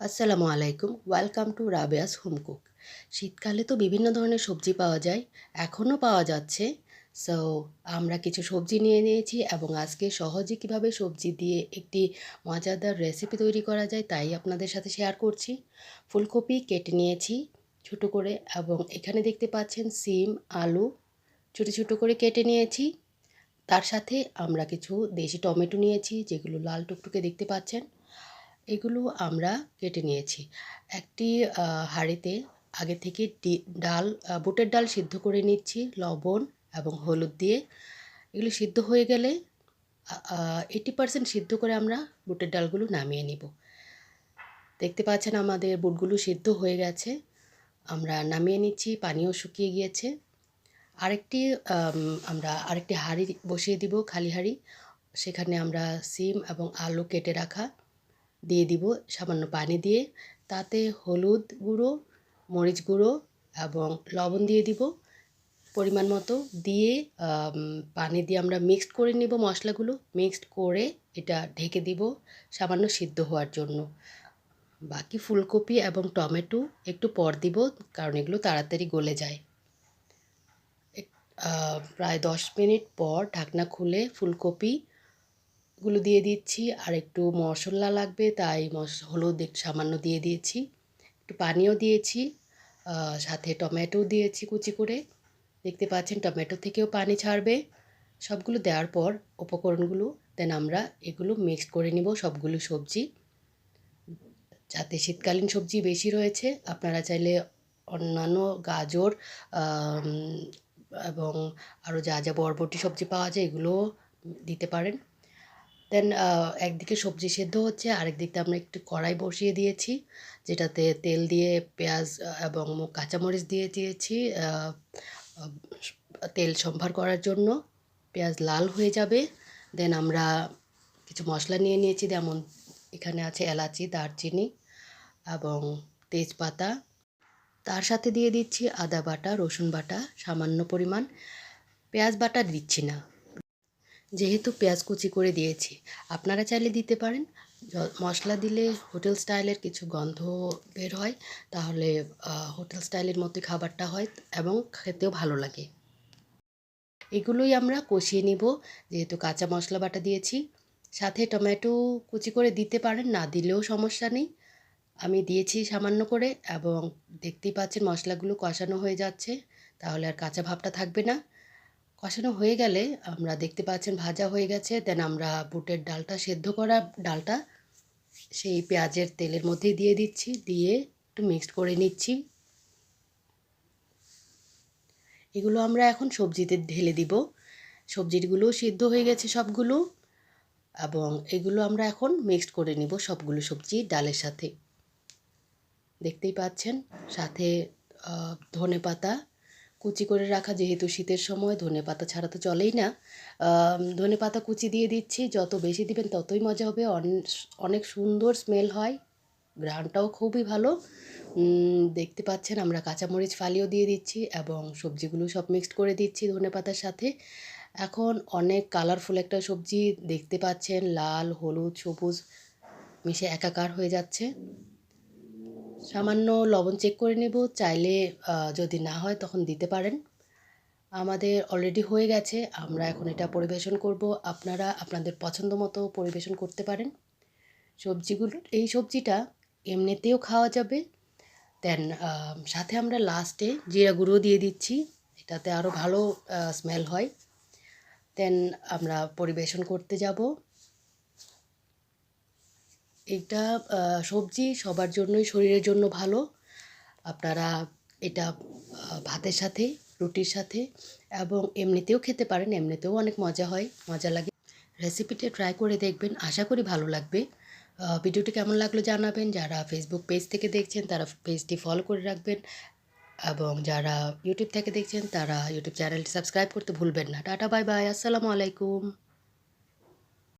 আসসালামু আলাইকুম। Welcome to Rabeya's home cook শীতকালে তো বিভিন্ন ধরনের সবজি পাওয়া যায়, এখনও পাওয়া যাচ্ছে। সো আমরা কিছু সবজি নিয়ে নিয়েছি এবং আজকে সহজে কীভাবে সবজি দিয়ে একটি মজাদার রেসিপি তৈরি করা যায় তাই আপনাদের সাথে শেয়ার করছি। ফুলকপি কেটে নিয়েছি ছোট করে এবং এখানে দেখতে পাচ্ছেন সিম, আলু ছোটো ছোটো করে কেটে নিয়েছি। তার সাথে আমরা কিছু দেশি টমেটো নিয়েছি যেগুলো লাল টুকটুকে দেখতে পাচ্ছেন। এগুলো আমরা কেটে নিয়েছি। একটি হাঁড়িতে আগে থেকে ডাল বুটের ডাল সিদ্ধ করে নিচ্ছি, লবণ এবং হলুদ দিয়ে। এগুলো সিদ্ধ হয়ে গেলে এইটি পার্সেন্ট সিদ্ধ করে আমরা বুটের ডালগুলো নামিয়ে নিব। দেখতে পাচ্ছেন আমাদের বুটগুলো সিদ্ধ হয়ে গেছে। আমরা নামিয়ে নিচ্ছি, পানিও শুকিয়ে গিয়েছে। আরেকটি আমরা আরেকটি হাঁড়ি বসিয়ে দিব, খালি হাঁড়ি। সেখানে আমরা সিম এবং আলু কেটে রাখা। দিয়ে দিব সামান্য পানি দিয়ে। তাতে হলুদ গুঁড়ো, মরিচ গুঁড়ো এবং লবণ দিয়ে দিব। পরিমাণ মতো দিয়ে পানি দিয়ে আমরা মিক্সড করে নেব মশলাগুলো। মিক্সড করে এটা ঢেকে দিব সামান্য সিদ্ধ হওয়ার জন্য। বাকি ফুলকপি এবং টমেটো একটু পর দিব কারণ এগুলো তাড়াতাড়ি গলে যায়। প্রায় দশ মিনিট পর ঢাকনা খুলে ফুলকপি গুলো দিয়ে দিচ্ছি, আর একটু মশলা লাগবে, তাই হলুদ একটু সামান্য দিয়ে দিয়েছি। একটু পানিও দিয়েছি সাথে টমেটো দিয়েছি কুচি করে। দেখতে পাচ্ছেন টমেটো থেকেও পানি ছাড়বে। সবগুলো দেওয়ার পর উপকরণগুলো, দেন আমরা এগুলো মিক্সড করে নিব সবগুলো সবজি। যাতে শীতকালীন সবজি বেশি রয়েছে, আপনারা চাইলে অন্যান্য গাজর এবং আরও যা যা বরবটি সবজি পাওয়া যায়, এগুলোও দিতে পারেন। দেন একদিকে সবজি সেদ্ধ হচ্ছে আরেক দিকটা আমরা একটু কড়াই বসিয়ে দিয়েছি, যেটাতে তেল দিয়ে পেঁয়াজ এবং কাঁচামরিচ দিয়ে দিয়েছি তেল সম্ভার করার জন্য। পেঁয়াজ লাল হয়ে যাবে দেন আমরা কিছু মশলা নিয়ে নিয়েছি, যেমন এখানে আছে এলাচি, দারচিনি এবং তেজপাতা। তার সাথে দিয়ে দিচ্ছি আদা বাটা, রসুন বাটা, সামান্য পরিমাণ। পেঁয়াজ বাটা দিচ্ছি না। যেহেতু পেঁয়াজ কুচি করে দিয়েছি, আপনারা চাইলে দিতে পারেন। মশলা দিলে হোটেল স্টাইলের কিছু গন্ধ বের হয়, তাহলে হোটেল স্টাইলের মধ্যে খাবারটা হয় এবং খেতেও ভালো লাগে। এগুলোই আমরা কষিয়ে নিব, যেহেতু কাঁচা মশলা বাটা দিয়েছি। সাথে টমেটো কুচি করে দিতে পারেন, না দিলেও সমস্যা নেই। আমি দিয়েছি সামান্য করে এবং দেখতেই পাচ্ছেন মশলাগুলো কষানো হয়ে যাচ্ছে, তাহলে আর কাঁচা ভাবটা থাকবে না। কষানো হয়ে গেলে আমরা দেখতে পাচ্ছেন ভাজা হয়ে গেছে। দেন আমরা বুটের ডালটা সেদ্ধ করা ডালটা সেই পেঁয়াজের তেলের মধ্যে দিয়ে দিচ্ছি। দিয়ে একটু মিক্সড করে নিচ্ছি। এগুলো আমরা এখন সবজিতে ঢেলে দিব। সবজিগুলো সিদ্ধ হয়ে গেছে সবগুলো এবং এগুলো আমরা এখন মিক্সড করে নিব সবগুলো সবজি ডালের সাথে। দেখতেই পাচ্ছেন? সাথে ধনে পাতা কুচি করে রাখা, যেহেতু শীতের সময় ধনে পাতা ছাড়া তো চলেই না। ধনে পাতা কুচি দিয়ে দিচ্ছি, যত বেশি দিবেন ততই মজা হবে। অনেক সুন্দর স্মেল হয় গ্রানটাও খুবই ভালো। দেখতে পাচ্ছেন আমরা কাঁচামরিচ ফালিও দিয়ে দিচ্ছি এবং সবজিগুলো সব মিক্সড করে দিচ্ছি ধনে পাতার সাথে। এখন অনেক কালারফুল একটা সবজি দেখতে পাচ্ছেন, লাল, হলুদ, সবুজ মিশে একাকার হয়ে যাচ্ছে। সামান্য লবণ চেক করে নেব, চাইলে যদি না হয় তখন দিতে পারেন। আমাদের অলরেডি হয়ে গেছে, আমরা এখন এটা পরিবেশন করব। আপনারা আপনাদের পছন্দ মতো পরিবেশন করতে পারেন। সবজিগুলো, এই সবজিটা এমনিতেও খাওয়া যাবে। দেন সাথে আমরা লাস্টে জিরা গুঁড়ো দিয়ে দিচ্ছি, এটাতে আরও ভালো স্মেল হয়। দেন আমরা পরিবেশন করতে যাব। এটা সবজি সবার জন্যই, শরীরের জন্য ভালো। আপনারা এটা ভাতের সাথে, রুটির সাথে এবং এমনিতেও খেতে পারেন, এমনিতেও অনেক মজা হয়, মজা লাগে। রেসিপিটা ট্রাই করে দেখবেন, আশা করি ভালো লাগবে। ভিডিওটি কেমন লাগল জানাবেন। যারা ফেসবুক পেজ থেকে দেখছেন, তারা পেজটি ফলো করে রাখবেন এবং যারা ইউটিউব থেকে দেখছেন, তারা ইউটিউব চ্যানেলটি সাবস্ক্রাইব করতে ভুলবেন না। টাটা বাই বাই আসসালামু আলাইকুম।